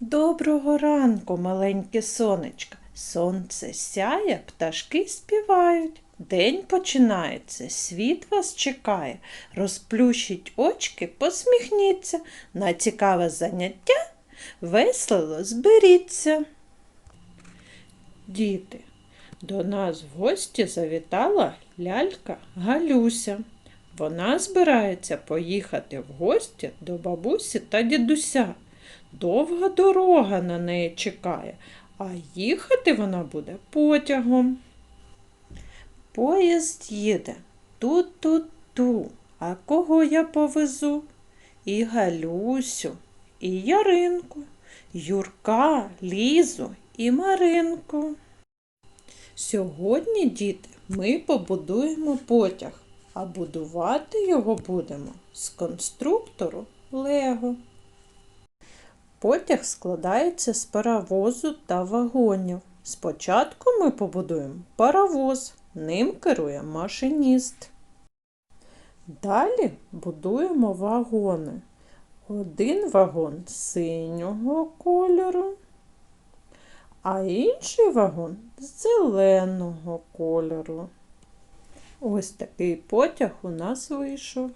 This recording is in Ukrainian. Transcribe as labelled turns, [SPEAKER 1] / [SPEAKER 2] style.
[SPEAKER 1] Доброго ранку, маленьке сонечко. Сонце сяє, пташки співають. День починається, світ вас чекає. Розплющіть очки, посміхніться. На цікаве заняття весело зберіться. Діти, до нас в гості завітала лялька Галюся. Вона збирається поїхати в гості до бабусі та дідуся. Довга дорога на неї чекає, а їхати вона буде потягом. Поїзд їде ту-ту-ту. А кого я повезу? І Галюсю, і Яринку, Юрка, Лізу і Маринку. Сьогодні, діти, ми побудуємо потяг, а будувати його будемо з конструктору Лего. Потяг складається з паровозу та вагонів. Спочатку ми побудуємо паровоз, ним керує машиніст. Далі будуємо вагони. Один вагон синього кольору, а інший вагон зеленого кольору. Ось такий потяг у нас вийшов.